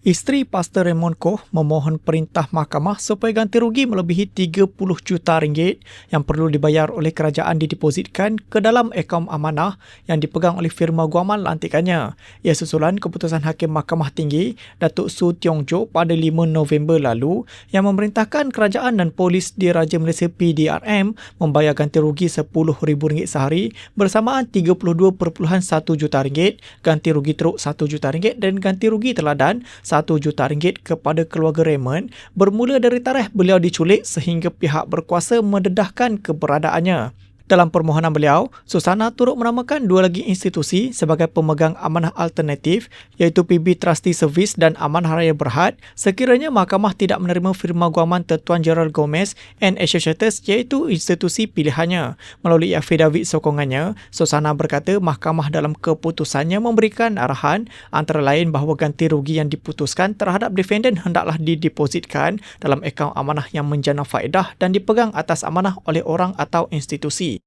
Isteri Pastor Raymond Koh memohon perintah mahkamah supaya ganti rugi melebihi 30 juta ringgit yang perlu dibayar oleh kerajaan didepositkan ke dalam akaun amanah yang dipegang oleh firma guaman lantikannya. Ia susulan keputusan Hakim Mahkamah Tinggi Datuk Su Tiong Jo pada 5 November lalu yang memerintahkan kerajaan dan polis di Raja Malaysia PDRM membayar ganti rugi RM10,000 sehari bersamaan 32.1 juta ringgit, ganti rugi teruk 1 juta ringgit dan ganti rugi teladan 1 juta ringgit kepada keluarga Raymond bermula dari tarikh beliau diculik sehingga pihak berkuasa mendedahkan keberadaannya. Dalam permohonan beliau, Susana turut menamakan dua lagi institusi sebagai pemegang amanah alternatif iaitu PB Trustee Service dan Amanah Raya Berhad sekiranya mahkamah tidak menerima firma guaman Tuan Gerald Gomez and Associates iaitu institusi pilihannya. Melalui affidavit sokongannya, Susana berkata mahkamah dalam keputusannya memberikan arahan antara lain bahawa ganti rugi yang diputuskan terhadap defendant hendaklah didepositkan dalam akaun amanah yang menjana faedah dan dipegang atas amanah oleh orang atau institusi.